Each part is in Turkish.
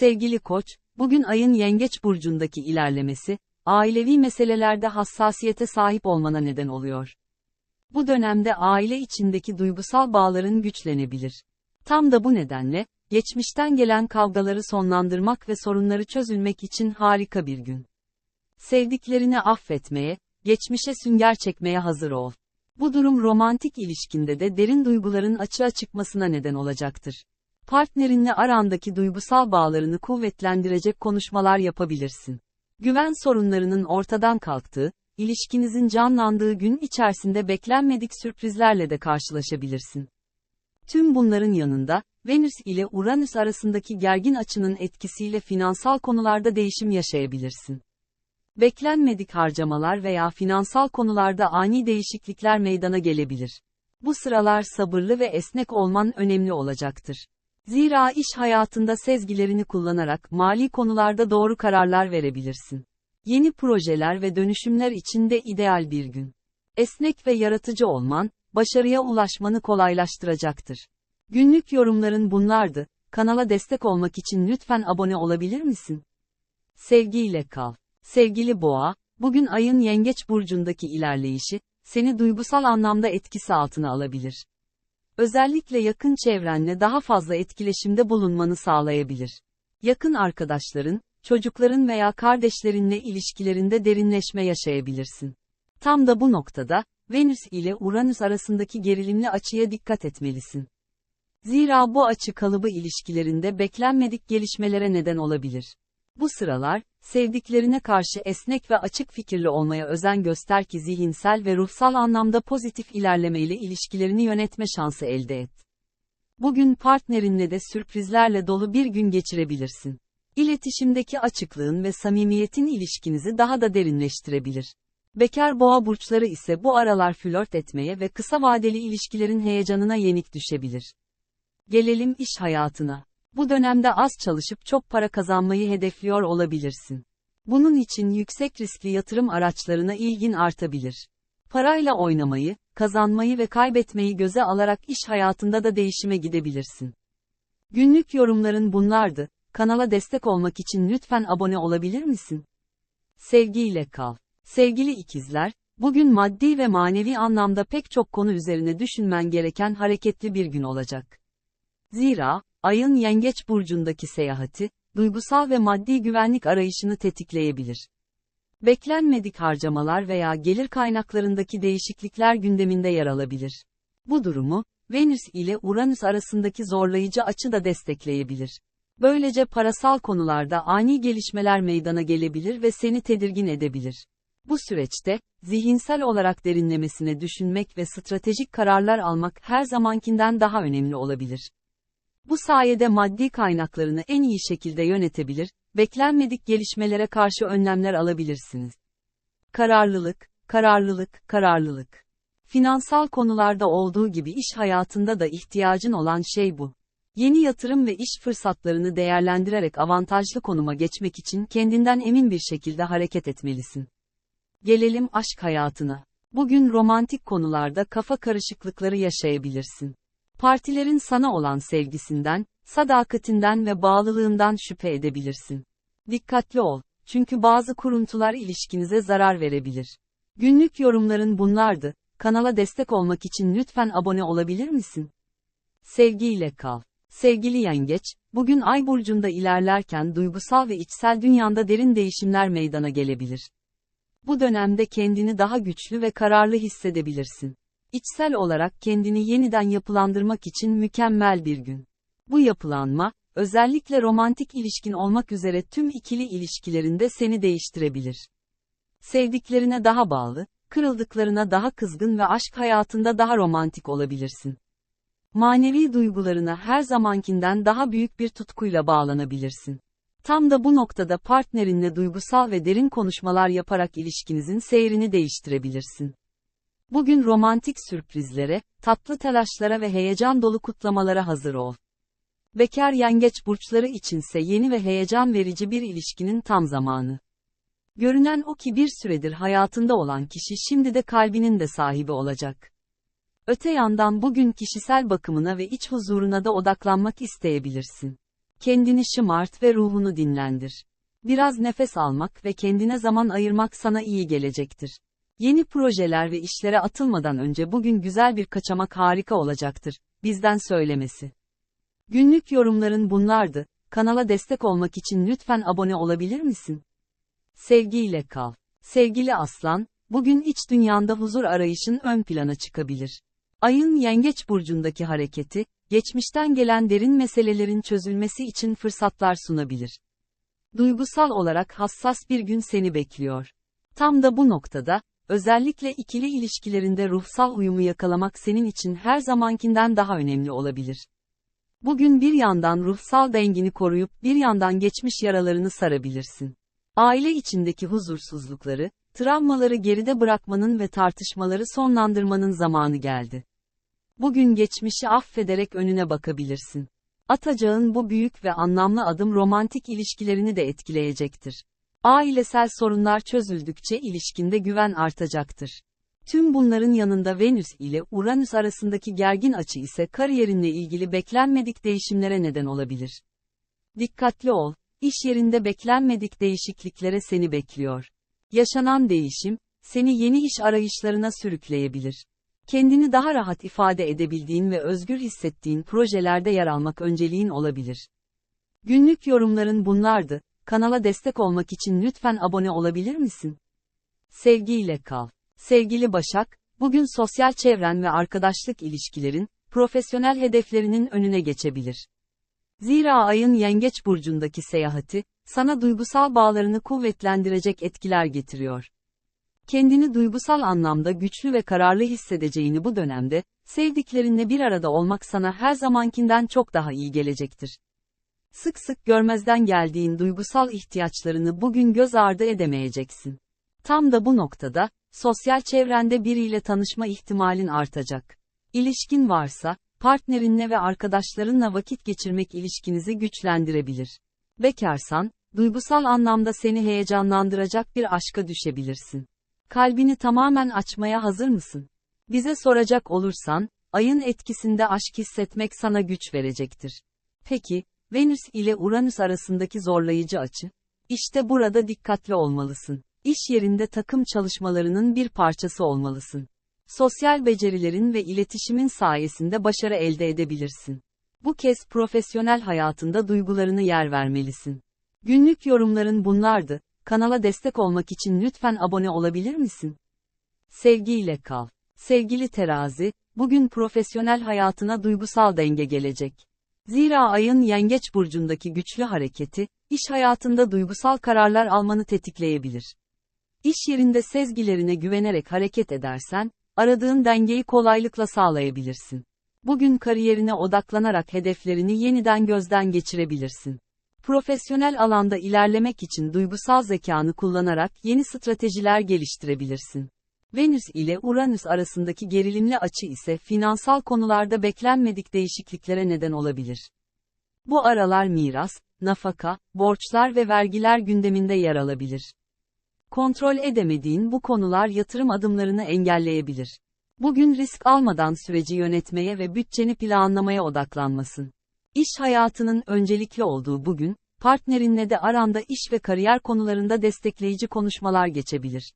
Sevgili koç, bugün ayın yengeç burcundaki ilerlemesi, ailevi meselelerde hassasiyete sahip olmana neden oluyor. Bu dönemde aile içindeki duygusal bağların güçlenebilir. Tam da bu nedenle, geçmişten gelen kavgaları sonlandırmak ve sorunları çözülmek için harika bir gün. Sevdiklerini affetmeye, geçmişe sünger çekmeye hazır ol. Bu durum romantik ilişkinde de derin duyguların açığa çıkmasına neden olacaktır. Partnerinle arandaki duygusal bağlarını kuvvetlendirecek konuşmalar yapabilirsin. Güven sorunlarının ortadan kalktığı, ilişkinizin canlandığı gün içerisinde beklenmedik sürprizlerle de karşılaşabilirsin. Tüm bunların yanında, Venüs ile Uranüs arasındaki gergin açının etkisiyle finansal konularda değişim yaşayabilirsin. Beklenmedik harcamalar veya finansal konularda ani değişiklikler meydana gelebilir. Bu sıralar sabırlı ve esnek olman önemli olacaktır. Zira iş hayatında sezgilerini kullanarak mali konularda doğru kararlar verebilirsin. Yeni projeler ve dönüşümler için de ideal bir gün. Esnek ve yaratıcı olman, başarıya ulaşmanı kolaylaştıracaktır. Günlük yorumların bunlardı. Kanala destek olmak için lütfen abone olabilir misin? Sevgiyle kal. Sevgili Boğa, bugün ayın yengeç burcundaki ilerleyişi, seni duygusal anlamda etkisi altına alabilir. Özellikle yakın çevrenle daha fazla etkileşimde bulunmanı sağlayabilir. Yakın arkadaşların, çocukların veya kardeşlerinle ilişkilerinde derinleşme yaşayabilirsin. Tam da bu noktada, Venüs ile Uranüs arasındaki gerilimli açıya dikkat etmelisin. Zira bu açı kalıbı ilişkilerinde beklenmedik gelişmelere neden olabilir. Bu sıralar, sevdiklerine karşı esnek ve açık fikirli olmaya özen göster ki zihinsel ve ruhsal anlamda pozitif ilerlemeyle ilişkilerini yönetme şansı elde et. Bugün partnerinle de sürprizlerle dolu bir gün geçirebilirsin. İletişimdeki açıklığın ve samimiyetin ilişkinizi daha da derinleştirebilir. Bekar boğa burçları ise bu aralar flört etmeye ve kısa vadeli ilişkilerin heyecanına yenik düşebilir. Gelelim iş hayatına. Bu dönemde az çalışıp çok para kazanmayı hedefliyor olabilirsin. Bunun için yüksek riskli yatırım araçlarına ilgin artabilir. Parayla oynamayı, kazanmayı ve kaybetmeyi göze alarak iş hayatında da değişime gidebilirsin. Günlük yorumların bunlardı. Kanala destek olmak için lütfen abone olabilir misin? Sevgiyle kal. Sevgili ikizler, bugün maddi ve manevi anlamda pek çok konu üzerine düşünmen gereken hareketli bir gün olacak. Zira, ayın yengeç burcundaki seyahati, duygusal ve maddi güvenlik arayışını tetikleyebilir. Beklenmedik harcamalar veya gelir kaynaklarındaki değişiklikler gündeminde yer alabilir. Bu durumu, Venüs ile Uranüs arasındaki zorlayıcı açı da destekleyebilir. Böylece parasal konularda ani gelişmeler meydana gelebilir ve seni tedirgin edebilir. Bu süreçte, zihinsel olarak derinlemesine düşünmek ve stratejik kararlar almak her zamankinden daha önemli olabilir. Bu sayede maddi kaynaklarını en iyi şekilde yönetebilir, beklenmedik gelişmelere karşı önlemler alabilirsiniz. Kararlılık, kararlılık, kararlılık. Finansal konularda olduğu gibi iş hayatında da ihtiyacın olan şey bu. Yeni yatırım ve iş fırsatlarını değerlendirerek avantajlı konuma geçmek için kendinden emin bir şekilde hareket etmelisin. Gelelim aşk hayatına. Bugün romantik konularda kafa karışıklıkları yaşayabilirsin. Partilerin sana olan sevgisinden, sadakatinden ve bağlılığından şüphe edebilirsin. Dikkatli ol, çünkü bazı kuruntular ilişkinize zarar verebilir. Günlük yorumların bunlardı. Kanala destek olmak için lütfen abone olabilir misin? Sevgiyle kal. Sevgili yengeç, bugün ay burcunda ilerlerken duygusal ve içsel dünyanda derin değişimler meydana gelebilir. Bu dönemde kendini daha güçlü ve kararlı hissedebilirsin. İçsel olarak kendini yeniden yapılandırmak için mükemmel bir gün. Bu yapılanma, özellikle romantik ilişkin olmak üzere tüm ikili ilişkilerinde seni değiştirebilir. Sevdiklerine daha bağlı, kırıldıklarına daha kızgın ve aşk hayatında daha romantik olabilirsin. Manevi duygularına her zamankinden daha büyük bir tutkuyla bağlanabilirsin. Tam da bu noktada partnerinle duygusal ve derin konuşmalar yaparak ilişkinizin seyrini değiştirebilirsin. Bugün romantik sürprizlere, tatlı telaşlara ve heyecan dolu kutlamalara hazır ol. Bekar yengeç burçları içinse yeni ve heyecan verici bir ilişkinin tam zamanı. Görünen o ki bir süredir hayatında olan kişi şimdi de kalbinin de sahibi olacak. Öte yandan bugün kişisel bakımına ve iç huzuruna da odaklanmak isteyebilirsin. Kendini şımart ve ruhunu dinlendir. Biraz nefes almak ve kendine zaman ayırmak sana iyi gelecektir. Yeni projeler ve işlere atılmadan önce bugün güzel bir kaçamak harika olacaktır. Bizden söylemesi. Günlük yorumların bunlardı. Kanala destek olmak için lütfen abone olabilir misin? Sevgiyle kal. Sevgili aslan, bugün iç dünyanda huzur arayışın ön plana çıkabilir. Ayın yengeç burcundaki hareketi, geçmişten gelen derin meselelerin çözülmesi için fırsatlar sunabilir. Duygusal olarak hassas bir gün seni bekliyor. Tam da bu noktada, özellikle ikili ilişkilerinde ruhsal uyumu yakalamak senin için her zamankinden daha önemli olabilir. Bugün bir yandan ruhsal dengini koruyup bir yandan geçmiş yaralarını sarabilirsin. Aile içindeki huzursuzlukları, travmaları geride bırakmanın ve tartışmaları sonlandırmanın zamanı geldi. Bugün geçmişi affederek önüne bakabilirsin. Atacağın bu büyük ve anlamlı adım romantik ilişkilerini de etkileyecektir. Ailesel sorunlar çözüldükçe ilişkinde güven artacaktır. Tüm bunların yanında Venüs ile Uranüs arasındaki gergin açı ise kariyerinle ilgili beklenmedik değişimlere neden olabilir. Dikkatli ol, iş yerinde beklenmedik değişikliklere seni bekliyor. Yaşanan değişim, seni yeni iş arayışlarına sürükleyebilir. Kendini daha rahat ifade edebildiğin ve özgür hissettiğin projelerde yer almak önceliğin olabilir. Günlük yorumların bunlardı. Kanala destek olmak için lütfen abone olabilir misin? Sevgiyle kal. Sevgili Başak, bugün sosyal çevren ve arkadaşlık ilişkilerin, profesyonel hedeflerinin önüne geçebilir. Zira ayın yengeç burcundaki seyahati, sana duygusal bağlarını kuvvetlendirecek etkiler getiriyor. Kendini duygusal anlamda güçlü ve kararlı hissedeceğini bu dönemde, sevdiklerinle bir arada olmak sana her zamankinden çok daha iyi gelecektir. Sık sık görmezden geldiğin duygusal ihtiyaçlarını bugün göz ardı edemeyeceksin. Tam da bu noktada, sosyal çevrende biriyle tanışma ihtimalin artacak. İlişkin varsa, partnerinle ve arkadaşlarınla vakit geçirmek ilişkinizi güçlendirebilir. Bekarsan, duygusal anlamda seni heyecanlandıracak bir aşka düşebilirsin. Kalbini tamamen açmaya hazır mısın? Bize soracak olursan, ayın etkisinde aşk hissetmek sana güç verecektir. Peki, Venüs ile Uranüs arasındaki zorlayıcı açı? İşte burada dikkatli olmalısın. İş yerinde takım çalışmalarının bir parçası olmalısın. Sosyal becerilerin ve iletişimin sayesinde başarı elde edebilirsin. Bu kez profesyonel hayatında duygularını yer vermelisin. Günlük yorumların bunlardı. Kanala destek olmak için lütfen abone olabilir misin? Sevgiyle kal. Sevgili terazi, bugün profesyonel hayatına duygusal denge gelecek. Zira ayın yengeç burcundaki güçlü hareketi, iş hayatında duygusal kararlar almanı tetikleyebilir. İş yerinde sezgilerine güvenerek hareket edersen, aradığın dengeyi kolaylıkla sağlayabilirsin. Bugün kariyerine odaklanarak hedeflerini yeniden gözden geçirebilirsin. Profesyonel alanda ilerlemek için duygusal zekanı kullanarak yeni stratejiler geliştirebilirsin. Venüs ile Uranüs arasındaki gerilimli açı ise finansal konularda beklenmedik değişikliklere neden olabilir. Bu aralar miras, nafaka, borçlar ve vergiler gündeminde yer alabilir. Kontrol edemediğin bu konular yatırım adımlarını engelleyebilir. Bugün risk almadan süreci yönetmeye ve bütçeni planlamaya odaklanmasın. İş hayatının öncelikli olduğu bugün, partnerinle de aranda iş ve kariyer konularında destekleyici konuşmalar geçebilir.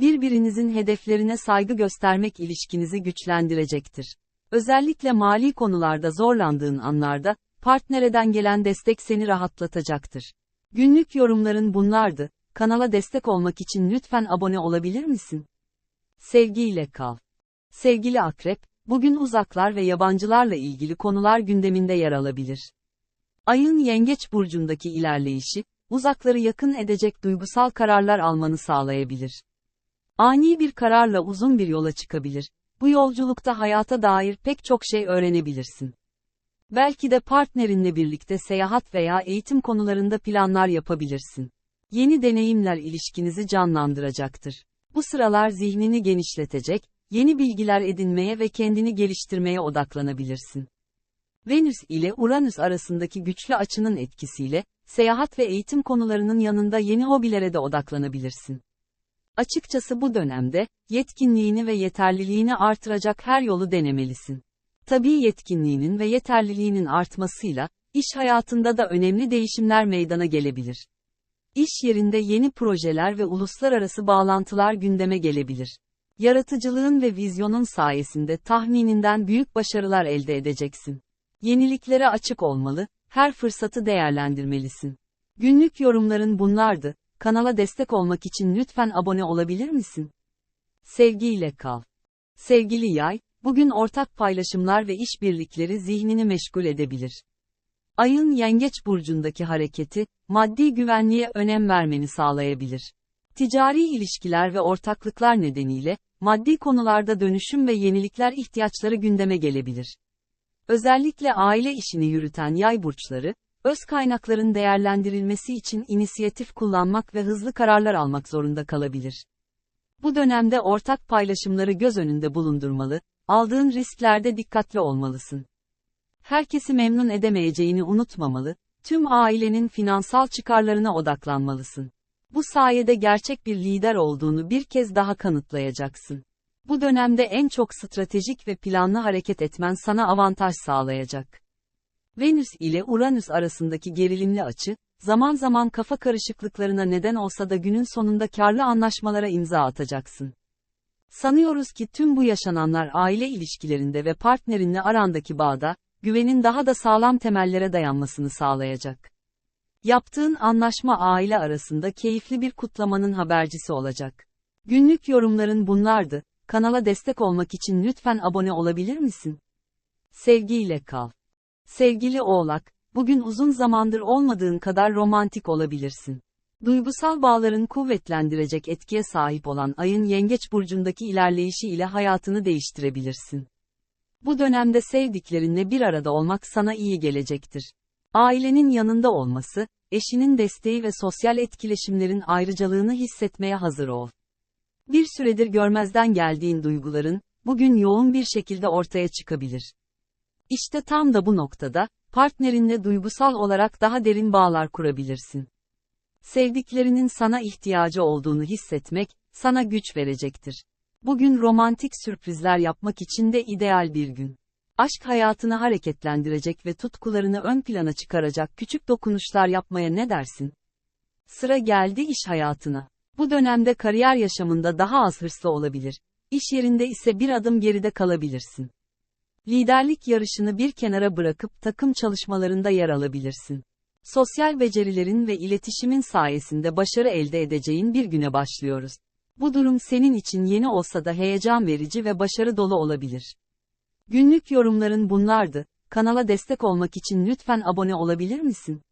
Birbirinizin hedeflerine saygı göstermek ilişkinizi güçlendirecektir. Özellikle mali konularda zorlandığın anlarda, partnereden gelen destek seni rahatlatacaktır. Günlük yorumların bunlardı. Kanala destek olmak için lütfen abone olabilir misin? Sevgiyle kal. Sevgili akrep, bugün uzaklar ve yabancılarla ilgili konular gündeminde yer alabilir. Ayın yengeç burcundaki ilerleyişi, uzakları yakın edecek duygusal kararlar almanı sağlayabilir. Ani bir kararla uzun bir yola çıkabilir. Bu yolculukta hayata dair pek çok şey öğrenebilirsin. Belki de partnerinle birlikte seyahat veya eğitim konularında planlar yapabilirsin. Yeni deneyimler ilişkinizi canlandıracaktır. Bu sıralar zihnini genişletecek, yeni bilgiler edinmeye ve kendini geliştirmeye odaklanabilirsin. Venüs ile Uranüs arasındaki güçlü açının etkisiyle, seyahat ve eğitim konularının yanında yeni hobilere de odaklanabilirsin. Açıkçası bu dönemde, yetkinliğini ve yeterliliğini artıracak her yolu denemelisin. Tabii yetkinliğinin ve yeterliliğinin artmasıyla, İş hayatında da önemli değişimler meydana gelebilir. İş yerinde yeni projeler ve uluslararası bağlantılar gündeme gelebilir. Yaratıcılığın ve vizyonun sayesinde tahmininden büyük başarılar elde edeceksin. Yeniliklere açık olmalı, her fırsatı değerlendirmelisin. Günlük yorumların bunlardı. Kanala destek olmak için lütfen abone olabilir misin? Sevgiyle kal. Sevgili yay, bugün ortak paylaşımlar ve işbirlikleri zihnini meşgul edebilir. Ayın yengeç burcundaki hareketi, maddi güvenliğe önem vermeni sağlayabilir. Ticari ilişkiler ve ortaklıklar nedeniyle, maddi konularda dönüşüm ve yenilikler ihtiyaçları gündeme gelebilir. Özellikle aile işini yürüten yay burçları, öz kaynakların değerlendirilmesi için inisiyatif kullanmak ve hızlı kararlar almak zorunda kalabilir. Bu dönemde ortak paylaşımları göz önünde bulundurmalı, aldığın risklerde dikkatli olmalısın. Herkesi memnun edemeyeceğini unutmamalı, tüm ailenin finansal çıkarlarına odaklanmalısın. Bu sayede gerçek bir lider olduğunu bir kez daha kanıtlayacaksın. Bu dönemde en çok stratejik ve planlı hareket etmen sana avantaj sağlayacak. Venüs ile Uranüs arasındaki gerilimli açı, zaman zaman kafa karışıklıklarına neden olsa da günün sonunda karlı anlaşmalara imza atacaksın. Sanıyoruz ki tüm bu yaşananlar aile ilişkilerinde ve partnerinle arandaki bağda, güvenin daha da sağlam temellere dayanmasını sağlayacak. Yaptığın anlaşma aile arasında keyifli bir kutlamanın habercisi olacak. Günlük yorumların bunlardı. Kanala destek olmak için lütfen abone olabilir misin? Sevgiyle kal. Sevgili Oğlak, bugün uzun zamandır olmadığın kadar romantik olabilirsin. Duygusal bağların kuvvetlendirecek etkiye sahip olan ayın yengeç burcundaki ilerleyişi ile hayatını değiştirebilirsin. Bu dönemde sevdiklerinle bir arada olmak sana iyi gelecektir. Ailenin yanında olması, eşinin desteği ve sosyal etkileşimlerin ayrıcalığını hissetmeye hazır ol. Bir süredir görmezden geldiğin duyguların, bugün yoğun bir şekilde ortaya çıkabilir. İşte tam da bu noktada, partnerinle duygusal olarak daha derin bağlar kurabilirsin. Sevdiklerinin sana ihtiyacı olduğunu hissetmek, sana güç verecektir. Bugün romantik sürprizler yapmak için de ideal bir gün. Aşk hayatını hareketlendirecek ve tutkularını ön plana çıkaracak küçük dokunuşlar yapmaya ne dersin? Sıra geldi iş hayatına. Bu dönemde kariyer yaşamında daha az hırslı olabilir. İş yerinde ise bir adım geride kalabilirsin. Liderlik yarışını bir kenara bırakıp takım çalışmalarında yer alabilirsin. Sosyal becerilerin ve iletişimin sayesinde başarı elde edeceğin bir güne başlıyoruz. Bu durum senin için yeni olsa da heyecan verici ve başarı dolu olabilir. Günlük yorumların bunlardı. Kanala destek olmak için lütfen abone olabilir misin?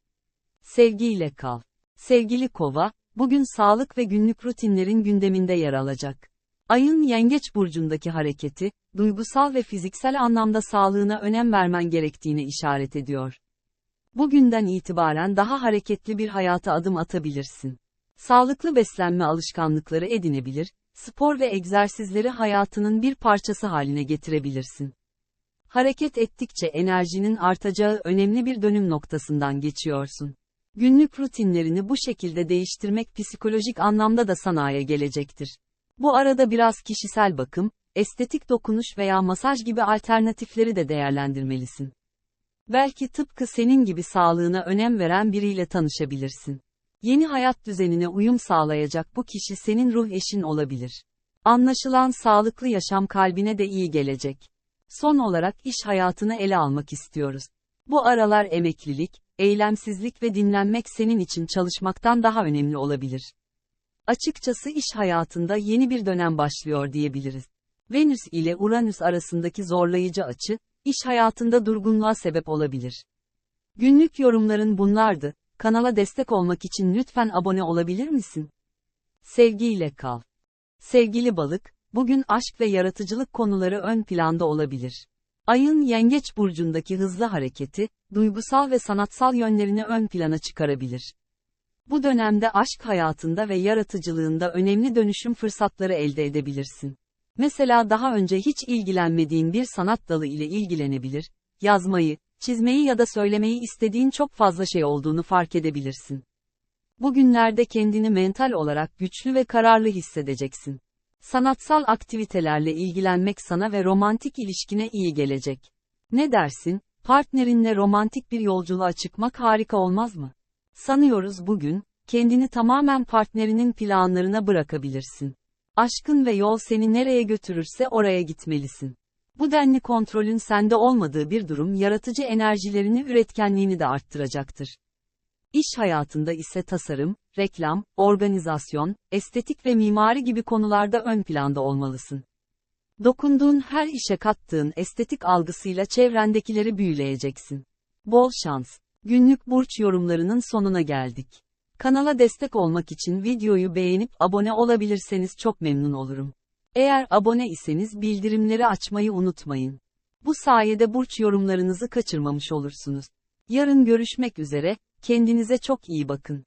Sevgiyle kal. Sevgili Kova, bugün sağlık ve günlük rutinlerin gündeminde yer alacak. Ayın yengeç burcundaki hareketi, duygusal ve fiziksel anlamda sağlığına önem vermen gerektiğini işaret ediyor. Bugünden itibaren daha hareketli bir hayata adım atabilirsin. Sağlıklı beslenme alışkanlıkları edinebilir, spor ve egzersizleri hayatının bir parçası haline getirebilirsin. Hareket ettikçe enerjinin artacağı önemli bir dönüm noktasından geçiyorsun. Günlük rutinlerini bu şekilde değiştirmek psikolojik anlamda da sanaya gelecektir. Bu arada biraz kişisel bakım, estetik dokunuş veya masaj gibi alternatifleri de değerlendirmelisin. Belki tıpkı senin gibi sağlığına önem veren biriyle tanışabilirsin. Yeni hayat düzenine uyum sağlayacak bu kişi senin ruh eşin olabilir. Anlaşılan sağlıklı yaşam kalbine de iyi gelecek. Son olarak iş hayatını ele almak istiyoruz. Bu aralar emeklilik, eylemsizlik ve dinlenmek senin için çalışmaktan daha önemli olabilir. Açıkçası iş hayatında yeni bir dönem başlıyor diyebiliriz. Venüs ile Uranüs arasındaki zorlayıcı açı, iş hayatında durgunluğa sebep olabilir. Günlük yorumların bunlardı. Kanala destek olmak için lütfen abone olabilir misin? Sevgiyle kal. Sevgili balık, bugün aşk ve yaratıcılık konuları ön planda olabilir. Ayın yengeç burcundaki hızlı hareketi, duygusal ve sanatsal yönlerini ön plana çıkarabilir. Bu dönemde aşk hayatında ve yaratıcılığında önemli dönüşüm fırsatları elde edebilirsin. Mesela daha önce hiç ilgilenmediğin bir sanat dalı ile ilgilenebilir, yazmayı, çizmeyi ya da söylemeyi istediğin çok fazla şey olduğunu fark edebilirsin. Bugünlerde kendini mental olarak güçlü ve kararlı hissedeceksin. Sanatsal aktivitelerle ilgilenmek sana ve romantik ilişkine iyi gelecek. Ne dersin? Partnerinle romantik bir yolculuğa çıkmak harika olmaz mı? Sanıyoruz bugün, kendini tamamen partnerinin planlarına bırakabilirsin. Aşkın ve yol seni nereye götürürse oraya gitmelisin. Bu denli kontrolün sende olmadığı bir durum yaratıcı enerjilerini üretkenliğini de arttıracaktır. İş hayatında ise tasarım, reklam, organizasyon, estetik ve mimari gibi konularda ön planda olmalısın. Dokunduğun her işe kattığın estetik algısıyla çevrendekileri büyüleyeceksin. Bol şans. Günlük burç yorumlarının sonuna geldik. Kanala destek olmak için videoyu beğenip abone olabilirseniz çok memnun olurum. Eğer abone iseniz bildirimleri açmayı unutmayın. Bu sayede burç yorumlarınızı kaçırmamış olursunuz. Yarın görüşmek üzere, kendinize çok iyi bakın.